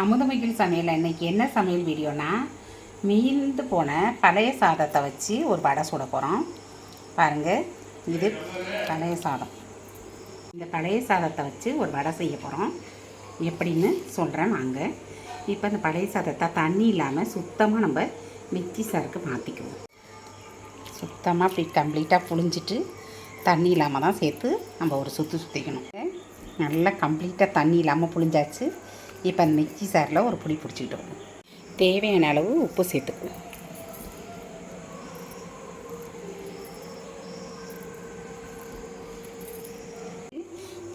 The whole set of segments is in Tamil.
அமுதமையில் சமையல் இன்றைக்கி என்ன சமையல் வீடியோனா மீந்து போன பழைய சாதத்தை வச்சு ஒரு வடை சுட போகிறோம் பாருங்கள் இது பழைய சாதம். இந்த பழைய சாதத்தை வச்சு ஒரு வடை செய்ய போகிறோம் எப்படின்னு சொல்கிறேன் நாங்கள் இப்போ இந்த பழைய சாதத்தை தண்ணி இல்லாமல் சுத்தமாக நம்ம மிக்சி சாருக்கு மாற்றிக்குவோம் சுத்தமாக அப்படி கம்ப்ளீட்டாக புழிஞ்சிட்டு தண்ணி இல்லாமல் தான் சேர்த்து நம்ம ஒரு சுற்றி சுற்றிக்கணும் நல்லா கம்ப்ளீட்டாக தண்ணி இல்லாமல் புழிஞ்சாச்சு. இப்போ அந்த மிக்சி சாரில் ஒரு புளி பிடிச்சிக்கிட்டு தேவையான அளவு உப்பு சேர்த்துக்குவோம்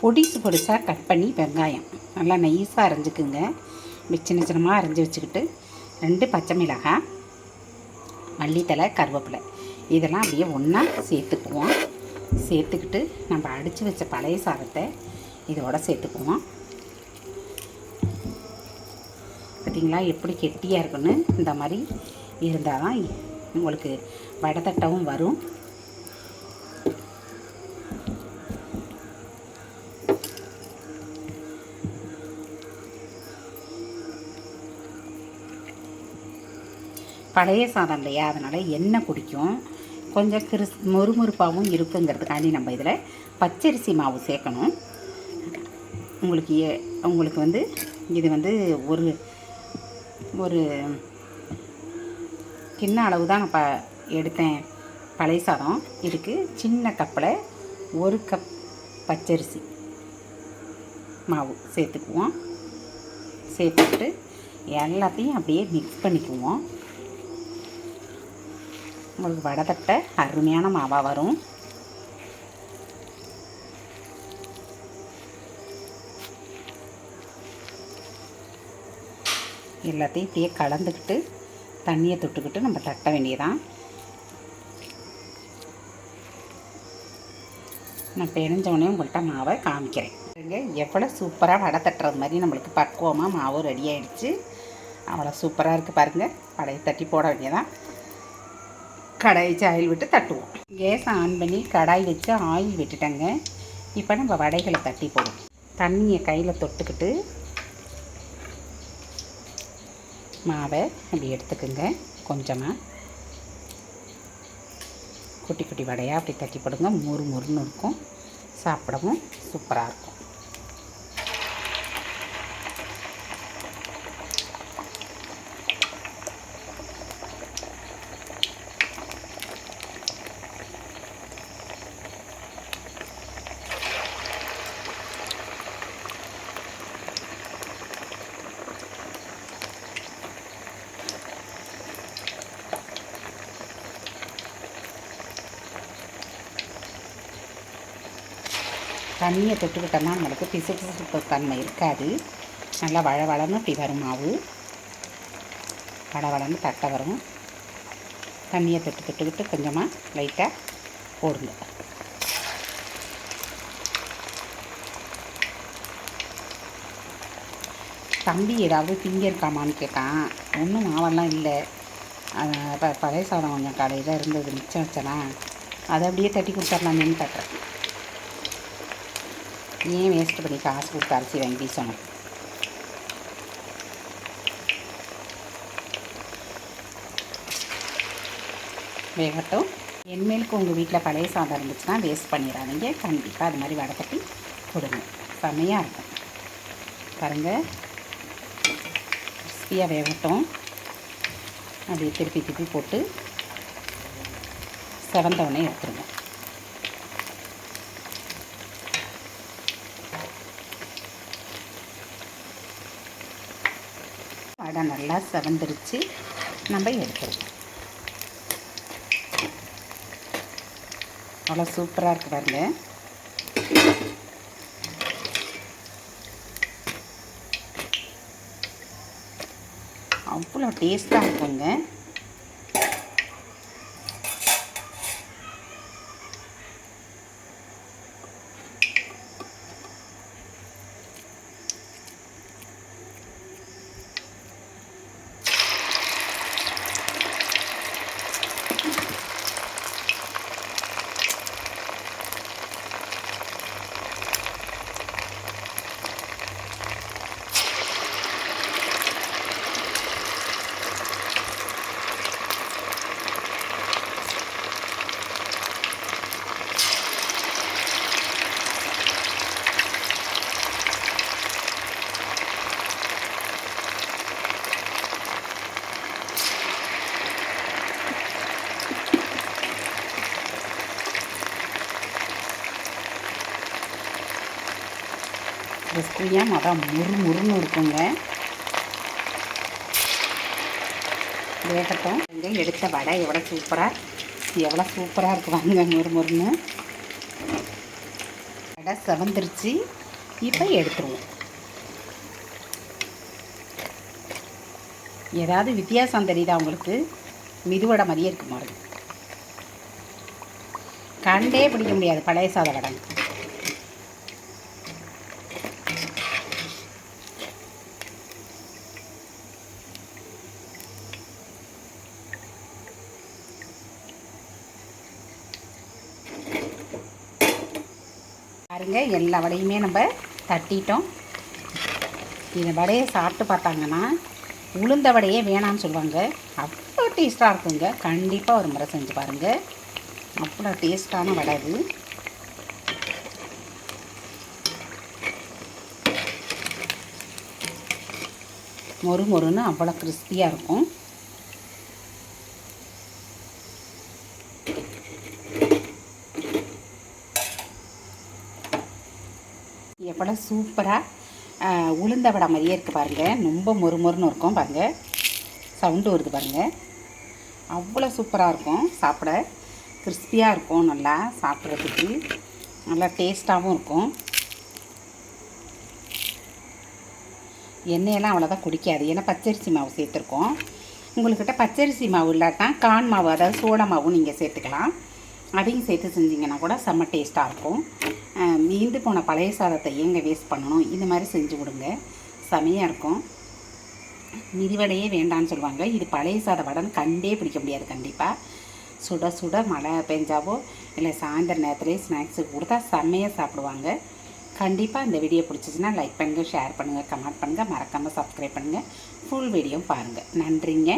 பொடிசு பொடிசாக கட் பண்ணி வெங்காயம். நல்லா நைஸாக அரைஞ்சிக்குங்க. சின்ன சின்னமாக அரைஞ்சி வச்சுக்கிட்டு ரெண்டு பச்சை மிளகாய் மல்லித்தலை கருவேப்பிலை. இதெல்லாம் அப்படியே ஒன்றா சேர்த்துக்குவோம். சேர்த்துக்கிட்டு நம்ம அடித்து வச்ச பழைய சாதத்தை இதோட சேர்த்துக்குவோம். பார்த்தீங்களா எப்படி கெட்டியாக இருக்குன்னு இந்த மாதிரி இருந்தால் தான் உங்களுக்கு வடை வரும். பழைய சாதம் இல்லையா? அதனால் எண்ணெய் குடிக்கும். கொஞ்சம் கிறிஸ் மொறுமொறுப்பாகவும் இருக்குங்கிறதுக்காண்டி நம்ம இதில் பச்சரிசி மாவு சேர்க்கணும். உங்களுக்கு ஏ- உங்களுக்கு வந்து இது வந்து ஒரு ஒரு கிண்ண அளவு தான் நான் ப எடுத்தேன். பழைய சாதம். இதுக்கு சின்ன கப்பில் ஒரு கப் பச்சரிசி மாவு சேர்த்துக்குவோம். சேர்த்துக்கிட்டு எல்லாத்தையும் அப்படியே மிக்ஸ் பண்ணிக்குவோம். உங்களுக்கு வடை தட்டை அருமையான மாவாக வரும். எல்லாத்தையும் இப்படியே கலந்துக்கிட்டு தண்ணியை தொட்டுக்கிட்டு நம்ம தட்ட வேண்டியதான் நான் பெருஞ்சவனே உங்கள்கிட்ட மாவை காமிக்கிறேன். பாருங்க எவ்வளோ சூப்பராக வடை தட்டுறது மாதிரி நம்மளுக்கு பக்குவமாக மாவு ரெடி ஆகிடுச்சு அவ்வளோ சூப்பராக இருக்குது பாருங்கள் வடையை தட்டி போட வேண்டியதான் கடாய் வச்சு ஆயில் விட்டு தட்டுவோம். கேஸ் ஆன் பண்ணி கடாய் வச்சு ஆயில் விட்டுட்டேங்க. இப்போ நம்ம வடைகளை தட்டி போடுவோம். தண்ணியை கையில் தொட்டுக்கிட்டு மாவை அப்படி எடுத்துக்கோங்க. கொஞ்சமாக குட்டி குட்டி வடையாக அப்படி தட்டி போடுங்க. முறு முறுன்னு இருக்கும். சாப்பிடவும் சூப்பராக இருக்கும். தண்ணியை தொட்டுக்கிட்டோம்னா நம்மளுக்கு பிசு பிசுப்பு தன்மை இருக்காது. நல்லா வள வளன்னு இப்படி வரும் மாவு. வள வளன்னு தட்டை வரும். தண்ணியை தொட்டு தொட்டுக்கிட்டு கொஞ்சமாக லைட்டாக போடுங்க. தம்பி ஏதாவது திங்க இருக்காமான்னு கேட்டான். ஒன்றும் மாவெல்லாம் இல்லை. ப- பழைய சாதம் கொஞ்சம் கடையில் இருந்தது மிச்சம் வச்சனா அதை அப்படியே தட்டி கொடுத்துர்லாமேன்னு தட்டுறேன் ஏன் வேஸ்ட் பண்ணி காசு கொடுத்து அரிசி வாங்கி வீசணும் வேகட்டும். என்மேலுக்கு உங்கள் வீட்டில் பழைய சாதம் இருந்துச்சுன்னா வேஸ்ட் பண்ணிடாதீங்க. கண்டிப்பாக அது மாதிரி வடை கொடுங்க. செம்மையாக இருக்கும். பாருங்கள் கிறிஸ்பியாக வேகட்டும். அப்படியே திருப்பி திருப்பி போட்டு செவந்தவொடனே எடுத்துருங்க. வடை நல்லா செவந்துருச்சு. நம்ம எடுத்துருவோம் அவ்வளோ சூப்பராக இருக்கு பாருங்க. அவ்வளோ டேஸ்ட்டாக இருக்குங்க. கிறிஸ்பியாக அதான் முறு முறுன்னு இருக்குங்க. வேகட்டும். இங்கே எடுத்த வடை எவ்வளோ சூப்பராக எவ்வளோ சூப்பராக இருக்கு வாங்க முறுமுறுன்னு வடை செவந்துருச்சு. இப்போ எடுத்துருவோம். ஏதாவது வித்தியாசம் தெரியுதா உங்களுக்கு? மிதுவடை மாதிரியே இருக்கு மாதிரி கண்டே பிடிக்க முடியாது பழைய சாத வடை. பாருங்கள் எல்லா வடையுமே நம்ம தட்டிட்டோம். இந்த வடையை சாப்பிட்டு பார்த்தாங்கன்னா உளுந்த வடையே வேணாம்னு சொல்லுவாங்க. அவ்வளோ டேஸ்ட்டாக இருக்குங்க. கண்டிப்பாக ஒரு முறை செஞ்சு பாருங்கள் அவ்வளோ டேஸ்ட்டான வடை அது. மொறு மொறுன்னு அவ்வளோ கிறிஸ்பியாக இருக்கும். எவ்வளோ சூப்பராக உளுந்த வடை மாதிரியே இருக்குது பாருங்கள் ரொம்ப மொறு மொறுன்னு இருக்கும் பாருங்கள் சவுண்டு வருது பாருங்கள் அவ்வளோ சூப்பராக இருக்கும். சாப்பிட கிறிஸ்பியாக இருக்கும் நல்லா சாப்பிட்றதுக்கு. நல்லா டேஸ்ட்டாகவும் இருக்கும். எண்ணெயெல்லாம் அவ்வளோதான் குடிக்காது. ஏன்னா பச்சரிசி மாவு சேர்த்துருக்கோம். உங்கள்கிட்ட பச்சரிசி மாவு இல்லாட்டா கான் மாவு அதாவது சோள மாவும் நீங்கள் சேர்த்துக்கலாம். அதையும் சேர்த்து செஞ்சிங்கன்னா கூட செம்ம டேஸ்ட்டாக இருக்கும். மீந்து போன பழைய சாதத்தை ஏங்க வேஸ்ட் பண்ணணும்? இந்த மாதிரி செஞ்சு கொடுங்க. செமையாக இருக்கும். மிதிவடையே வேண்டான்னு சொல்லுவாங்க. இது பழைய சாத வடைன்னு கண்டே பிடிக்க முடியாது கண்டிப்பாக சுட சுட மழை பெஞ்சாவோ இல்லை சாயந்தர நேரத்துலேயே ஸ்நாக்ஸுக்கு கொடுத்தா செம்மையாக சாப்பிடுவாங்க. கண்டிப்பாக இந்த வீடியோ பிடிச்சிச்சின்னா லைக் பண்ணுங்கள் ஷேர் பண்ணுங்கள் கமெண்ட் பண்ணுங்கள் மறக்காமல் சப்ஸ்கிரைப் பண்ணுங்கள் ஃபுல் வீடியோ பாருங்கள் நன்றிங்க.